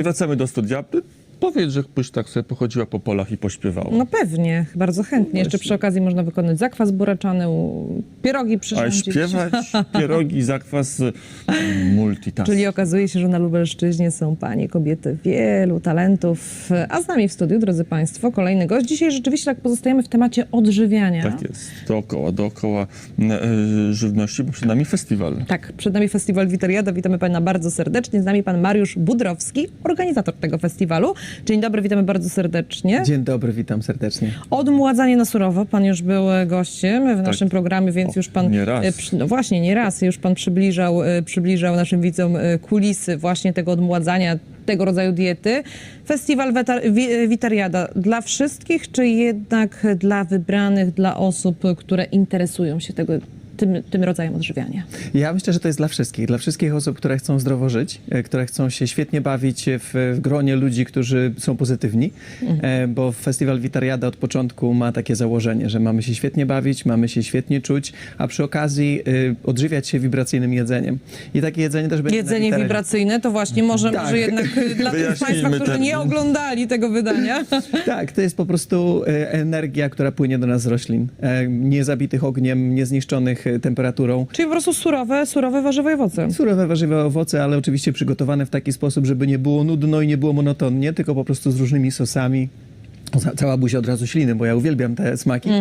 i wracamy do studia. Powiedz, że byś tak sobie pochodziła po polach i pośpiewała. No pewnie, bardzo chętnie. Jeszcze przy okazji można wykonać zakwas buraczany, u- pierogi Ale przyrządzić. śpiewać, pierogi, zakwas, y, multitask. Czyli okazuje się, że na Lubelszczyźnie są panie, kobiety wielu talentów. A z nami w studiu, drodzy Państwo, kolejny gość. Dzisiaj rzeczywiście tak pozostajemy w temacie odżywiania. Tak jest, dookoła, dookoła e, żywności, bo przed nami festiwal. Tak, przed nami festiwal Witeriada. Witamy pana bardzo serdecznie. Z nami pan Mariusz Budrowski, organizator tego festiwalu. Dzień dobry, witamy bardzo serdecznie. Dzień dobry, witam serdecznie. Odmładzanie na surowo. Pan już był e, gościem w naszym programie, więc Tak. O, już pan. nie raz. e, przy- No właśnie, nie raz. Już pan przybliżał, e, przybliżał naszym widzom kulisy właśnie tego odmładzania, tego rodzaju diety. Festiwal Witariada dla wszystkich, czy jednak dla wybranych, dla osób, które interesują się tego, tym, tym rodzajem odżywiania? Ja myślę, że to jest dla wszystkich. Dla wszystkich osób, które chcą zdrowo żyć, e, które chcą się świetnie bawić w, w gronie ludzi, którzy są pozytywni, e, bo Festiwal Witariada od początku ma takie założenie, że mamy się świetnie bawić, mamy się świetnie czuć, a przy okazji e, odżywiać się wibracyjnym jedzeniem. I takie jedzenie też będzie Jedzenie wibracyjne to właśnie może, Tak. może jednak dla tych Państwa, którzy termin. nie oglądali tego wydania. Tak, to jest po prostu energia, która płynie do nas z roślin. E, niezabitych ogniem, niezniszczonych temperaturą. Czyli po prostu surowe, surowe warzywa i owoce. Surowe warzywa, owoce, ale oczywiście przygotowane w taki sposób, żeby nie było nudno i nie było monotonnie, tylko po prostu z różnymi sosami. Ca- Cała buzia od razu śliny, bo ja uwielbiam te smaki. E,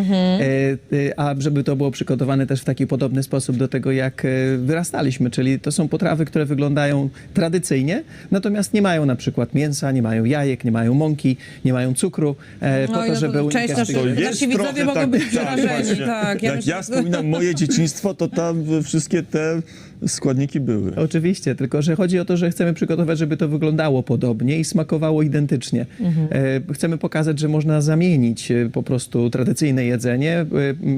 e, a żeby to było przygotowane też w taki podobny sposób do tego, jak e, wyrastaliśmy, czyli to są potrawy, które wyglądają tradycyjnie, natomiast nie mają na przykład mięsa, nie mają jajek, nie mają mąki, nie mają cukru, po No to, no żeby to unikać część naszych- tego- Nasi widzowie mogą być przerażeni, właśnie. tak, ja Jak myślę, ja że- wspominam moje dzieciństwo, to tam wszystkie te składniki były. Oczywiście, tylko że chodzi o to, że chcemy przygotować, żeby to wyglądało podobnie i smakowało identycznie. E, Chcemy pokazać, że można zamienić e, po prostu tradycyjne jedzenie e,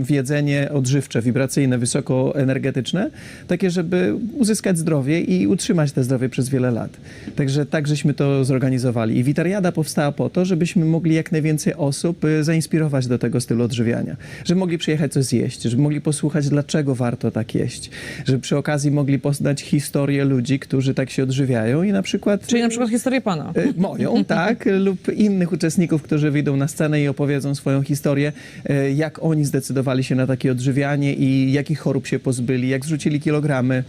w jedzenie odżywcze, wibracyjne, wysokoenergetyczne, takie, żeby uzyskać zdrowie i utrzymać te zdrowie przez wiele lat. Także tak żeśmy to zorganizowali. I Witariada powstała po to, żebyśmy mogli jak najwięcej osób zainspirować do tego stylu odżywiania. Żeby mogli przyjechać coś zjeść, żeby mogli posłuchać, dlaczego warto tak jeść. Żeby przy okazji mogli poznać historię ludzi, którzy tak się odżywiają i na przykład... Czyli na przykład historię pana. E, Moją, tak, lub innych uczestników, którzy wyjdą na scenę i opowiedzą swoją historię, e, jak oni zdecydowali się na takie odżywianie i jakich chorób się pozbyli, jak zrzucili kilogramy.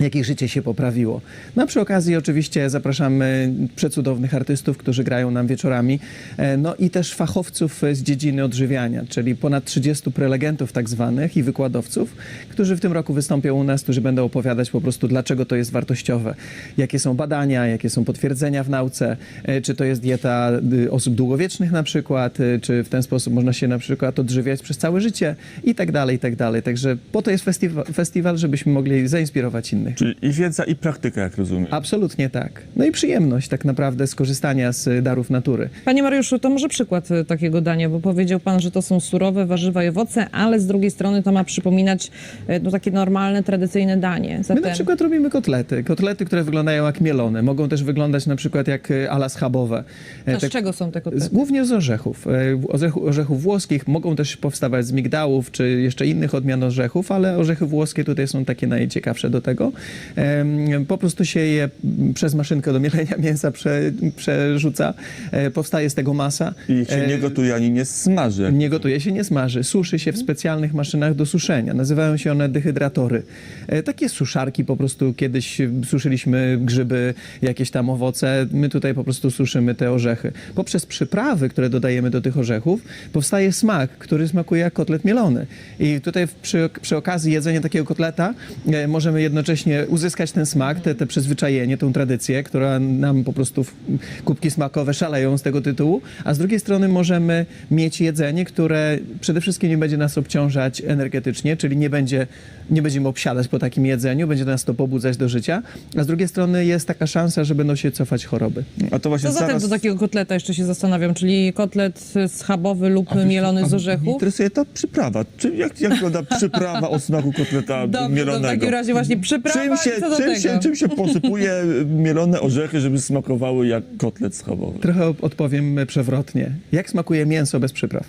Jak ich życie się poprawiło. No a przy okazji oczywiście zapraszamy przecudownych artystów, którzy grają nam wieczorami, e, no i też fachowców z dziedziny odżywiania, czyli ponad 30 prelegentów tak zwanych i wykładowców, którzy w tym roku wystąpią u nas, którzy będą opowiadać po prostu, dlaczego to jest wartościowe, jakie są badania, jakie są potwierdzenia w nauce, e, czy to jest dieta y, osób długowiecznych na przykład, czy w ten sposób można się na przykład odżywiać przez całe życie i tak dalej, i tak dalej. Także po to jest festiwal żebyśmy mogli zainspirować innych. Czyli i wiedza, i praktyka, jak rozumiem. Absolutnie tak. No i przyjemność tak naprawdę z korzystania z y, darów natury. Panie Mariuszu, to może przykład e, takiego dania, bo powiedział pan, że to są surowe warzywa i owoce, ale z drugiej strony to ma przypominać e, no, takie normalne, tradycyjne danie. My Zatem na przykład robimy kotlety. Kotlety, które wyglądają jak mielone. Mogą też wyglądać na przykład jak y, ala schabowe. E, a z tak- czego są te kotlety? Z, głównie z orzechów. E, Orzechu, orzechów włoskich mogą też powstawać z migdałów czy jeszcze innych odmian orzechów, ale orzechy włoskie tutaj są takie najciekawsze do tego. Po prostu się je przez maszynkę do mielenia mięsa prze, przerzuca, e, powstaje z tego masa. I się E, nie gotuje ani nie smaży. nie gotuje się, nie smaży. Suszy się w specjalnych maszynach do suszenia. Nazywają się one dehydratory. E, takie suszarki po prostu kiedyś suszyliśmy grzyby, jakieś tam owoce. My tutaj po prostu suszymy te orzechy. Poprzez przyprawy, które dodajemy do tych orzechów, powstaje smak, który smakuje jak kotlet mielony. I tutaj przy, przy okazji jedzenia takiego kotleta możemy jednocześnie uzyskać ten smak, te, te przyzwyczajenie, tą tradycję, która nam po prostu w, kubki smakowe szaleją z tego tytułu, a z drugiej strony możemy mieć jedzenie, które przede wszystkim nie będzie nas obciążać energetycznie, czyli nie, będzie, nie będziemy obsiadać po takim jedzeniu, będzie nas to pobudzać do życia, a z drugiej strony jest taka szansa, że będą się cofać choroby. A to właśnie Co zatem zaraz... do takiego kotleta jeszcze się zastanawiam, czyli kotlet schabowy lub mielony z Mnie orzechów? interesuje ta przyprawa. Czy, jak, jak wygląda przyprawa o smaku kotleta Dobrze, to w mielonego? takim razie właśnie przyprawa Czym się, czym, się, czym się posypuje mielone orzechy, żeby smakowały jak kotlet schabowy? Trochę odpowiem przewrotnie. Jak smakuje mięso bez przypraw?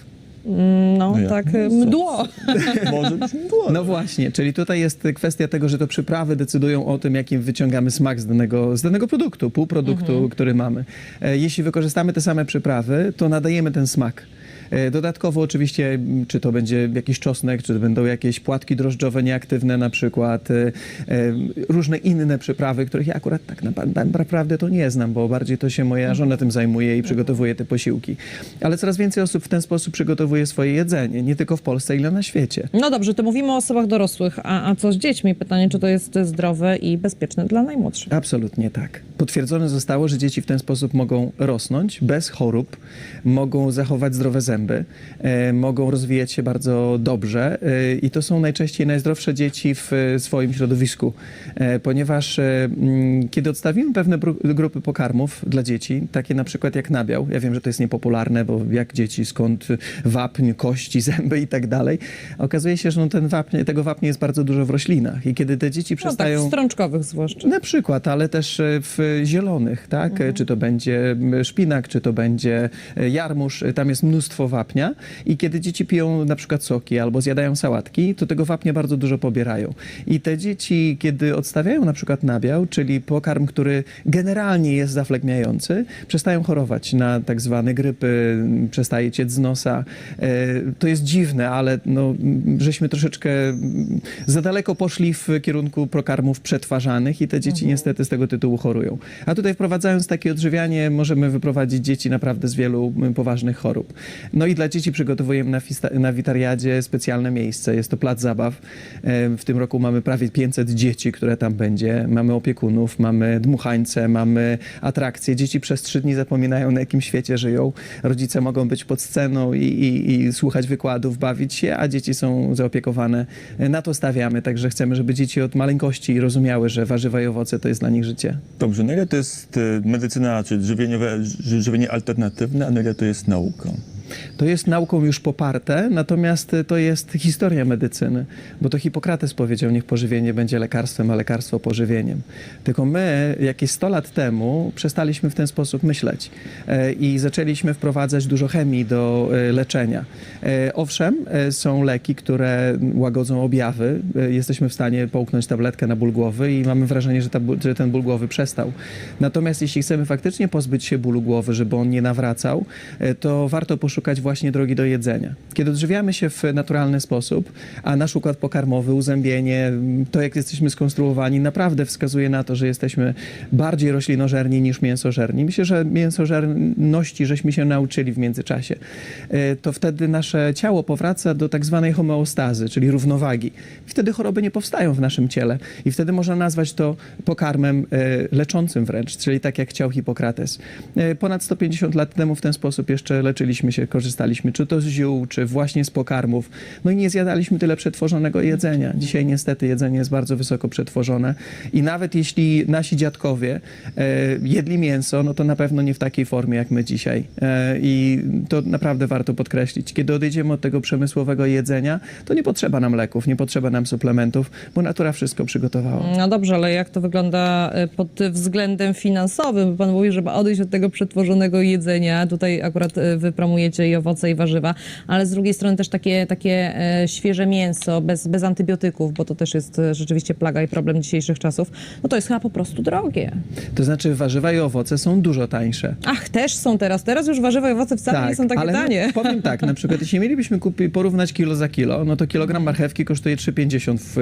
No, No tak, No y, co? mdło. Może być mdło. No właśnie, czyli tutaj jest kwestia tego, że to przyprawy decydują o tym, jakim wyciągamy smak z danego, z danego produktu, półproduktu, który mamy. E, Jeśli wykorzystamy te same przyprawy, to nadajemy ten smak. E, Dodatkowo oczywiście, czy to będzie jakiś czosnek, czy to będą jakieś płatki drożdżowe nieaktywne na przykład, e, e, różne inne przyprawy, których ja akurat tak naprawdę to nie znam, bo bardziej to się moja żona tym zajmuje i przygotowuje te posiłki. Ale coraz więcej osób w ten sposób przygotowuje swoje jedzenie, nie tylko w Polsce, ile na świecie. No dobrze, to mówimy o osobach dorosłych, a, a co z dziećmi? Pytanie, czy to jest zdrowe i bezpieczne dla najmłodszych? Absolutnie tak. Potwierdzone zostało, że dzieci w ten sposób mogą rosnąć bez chorób, mogą zachować zdrowe zęby, e, mogą rozwijać się bardzo dobrze e, i to są najczęściej najzdrowsze dzieci w e, swoim środowisku, ponieważ mm, kiedy odstawimy pewne grupy pokarmów dla dzieci, takie na przykład jak nabiał, ja wiem, że to jest niepopularne, bo jak dzieci, skąd wapń, kości, zęby i tak dalej, okazuje się, że no ten wapń, tego wapnia jest bardzo dużo w roślinach i kiedy te dzieci No tak, przestają... strączkowych zwłaszcza. Na przykład, ale też w zielonych, tak? E, Czy to będzie m, szpinak, czy to będzie jarmuż, tam jest mnóstwo wapnia i kiedy dzieci piją na przykład soki albo zjadają sałatki, to tego wapnia bardzo dużo pobierają. I te dzieci, kiedy odstawiają na przykład nabiał, czyli pokarm, który generalnie jest zaflegmiający, przestają chorować na tak zwane grypy, przestaje ciec z nosa. E, To jest dziwne, ale no, żeśmy troszeczkę za daleko poszli w kierunku pokarmów przetwarzanych i te dzieci niestety z tego tytułu chorują. A tutaj wprowadzając takie odżywianie możemy wyprowadzić dzieci naprawdę z wielu poważnych chorób. No i dla dzieci przygotowujemy na, na Witariadzie specjalne miejsce. Jest to plac zabaw. W tym roku mamy prawie 500 dzieci, które tam będzie. Mamy opiekunów, mamy dmuchańce, mamy atrakcje. Dzieci przez trzy dni zapominają, na jakim świecie żyją. Rodzice mogą być pod sceną i, i, i słuchać wykładów, bawić się, a dzieci są zaopiekowane. Na to stawiamy, także chcemy, żeby dzieci od maleńkości rozumiały, że warzywa i owoce to jest dla nich życie. Dobrze, na ile to jest e, medycyna, czy żywieniowe, ży- żywienie alternatywne, a na ile to jest nauka? To jest nauką już poparte, natomiast to jest historia medycyny, bo to Hipokrates powiedział, niech pożywienie będzie lekarstwem, a lekarstwo pożywieniem. Tylko my jakieś 100 lat temu przestaliśmy w ten sposób myśleć e, i zaczęliśmy wprowadzać dużo chemii do e, leczenia. E, Owszem, są leki, które łagodzą objawy. Jesteśmy w stanie połknąć tabletkę na ból głowy i mamy wrażenie, że, ta, że ten ból głowy przestał. Natomiast jeśli chcemy faktycznie pozbyć się bólu głowy, żeby on nie nawracał, to warto poszukać właśnie drogi do jedzenia. Kiedy odżywiamy się w naturalny sposób, a nasz układ pokarmowy, uzębienie, to jak jesteśmy skonstruowani, naprawdę wskazuje na to, że jesteśmy bardziej roślinożerni niż mięsożerni. Myślę, że mięsożerności żeśmy się nauczyli w międzyczasie. E, To wtedy nasze ciało powraca do tak zwanej homeostazy, czyli równowagi. Wtedy choroby nie powstają w naszym ciele i wtedy można nazwać to pokarmem e, leczącym wręcz, czyli tak jak chciał Hipokrates. E, Ponad 150 lat temu w ten sposób jeszcze leczyliśmy się, korzystaliśmy czy to z ziół, czy właśnie z pokarmów. No i nie zjadaliśmy tyle przetworzonego jedzenia. Dzisiaj niestety jedzenie jest bardzo wysoko przetworzone i nawet jeśli nasi dziadkowie e, jedli mięso, no to na pewno nie w takiej formie jak my dzisiaj. E, I to naprawdę warto podkreślić. Kiedy odejdziemy od tego przemysłowego jedzenia, to nie potrzeba nam leków, nie potrzeba nam suplementów, bo natura wszystko przygotowała. No dobrze, ale jak to wygląda y, pod względem finansowym? Pan mówi, żeby odejść od tego przetworzonego jedzenia. Tutaj akurat y, wy promujecie i owoce, i warzywa, ale z drugiej strony też takie, takie e, świeże mięso bez, bez antybiotyków, bo to też jest e, rzeczywiście plaga i problem dzisiejszych czasów. No to jest chyba po prostu drogie. To znaczy warzywa i owoce są dużo tańsze. Ach, też są teraz. Teraz już warzywa i owoce wcale nie są takie ale no, tanie. powiem tak, na przykład jeśli mielibyśmy kupi, porównać kilo za kilo, no to kilogram marchewki kosztuje 3,50 w,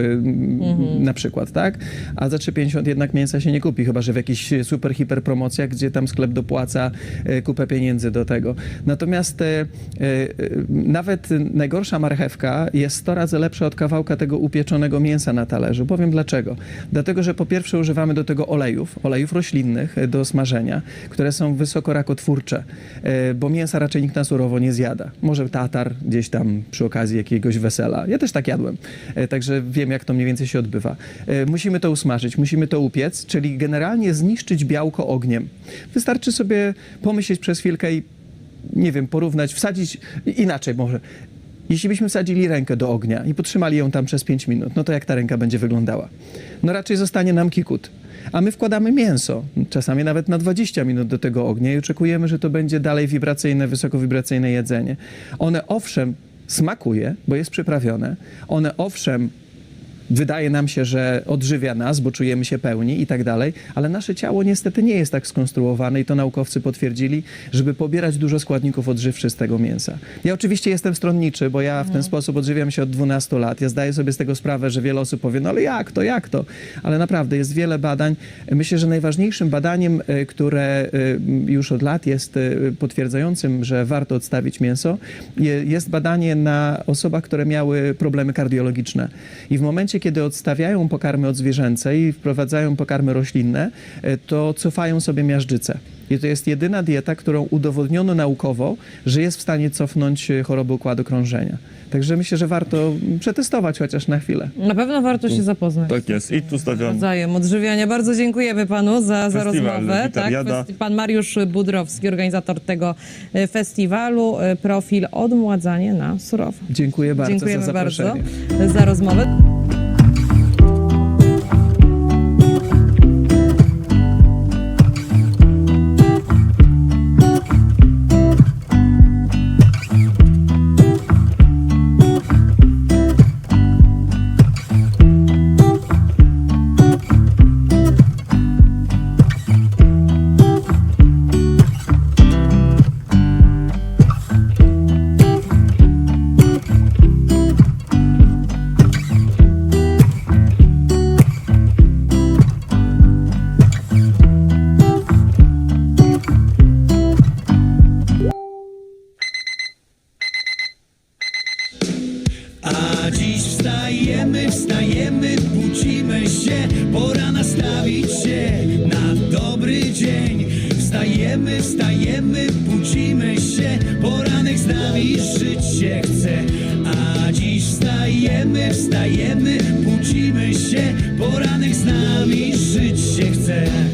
Mhm. na przykład, tak? A za 3,50 jednak mięsa się nie kupi, chyba że w jakichś super, hiper promocjach, gdzie tam sklep dopłaca e, kupę pieniędzy do tego. Natomiast e, e, nawet najgorsza marchewka jest 100 razy lepsza od kawałka tego upieczonego mięsa na talerzu. Powiem dlaczego. Dlatego, że po pierwsze używamy do tego olejów, olejów roślinnych e, do smażenia, które są wysoko rakotwórcze, bo mięsa raczej nikt na surowo nie zjada. Może tatar gdzieś tam przy okazji jakiegoś wesela. Ja też tak jadłem, także wiem, jak to mniej więcej się odbywa. Musimy to usmażyć, musimy to upiec, czyli generalnie zniszczyć białko ogniem. Wystarczy sobie pomyśleć przez chwilkę i nie wiem, porównać, wsadzić inaczej może. Jeśli byśmy wsadzili rękę do ognia i potrzymali ją tam przez 5 minut, no to jak ta ręka będzie wyglądała? No raczej zostanie nam kikut. a my wkładamy mięso, czasami nawet na 20 minut do tego ognia i oczekujemy, że to będzie dalej wibracyjne, wysokowibracyjne jedzenie. One owszem smakuje, bo jest przyprawione. One owszem wydaje nam się, że odżywia nas, bo czujemy się pełni i tak dalej, ale nasze ciało niestety nie jest tak skonstruowane i to naukowcy potwierdzili, żeby pobierać dużo składników odżywczych z tego mięsa. Ja oczywiście jestem stronniczy, bo ja w ten sposób odżywiam się od 12 lat. Ja zdaję sobie z tego sprawę, że wiele osób powie, no ale jak to, jak to? Ale naprawdę jest wiele badań. Myślę, że najważniejszym badaniem, e, które e, już od lat jest e, potwierdzającym, że warto odstawić mięso, je- jest badanie na osobach, które miały problemy kardiologiczne. I w momencie, kiedy odstawiają pokarmy odzwierzęce i wprowadzają pokarmy roślinne, e, to cofają sobie miażdżycę. I to jest jedyna dieta, którą udowodniono naukowo, że jest w stanie cofnąć e, chorobę układu krążenia. Także myślę, że warto przetestować chociaż na chwilę. Na pewno warto się zapoznać. Tak jest. I tu stawiam Rodzajem odżywiania. Bardzo dziękujemy panu za, za Festiwal rozmowę. Tak, pan Mariusz Budrowski, organizator tego e, festiwalu. Profil Odmładzanie na surowo. Dziękuję bardzo Dziękujemy za bardzo zaproszenie. za rozmowę. A dziś wstajemy, wstajemy, budzimy się. Pora nastawić się na dobry dzień. Wstajemy, wstajemy, budzimy się. Poranek z nami żyć się chce. A dziś wstajemy, wstajemy, budzimy się. Poranek z nami żyć się chce.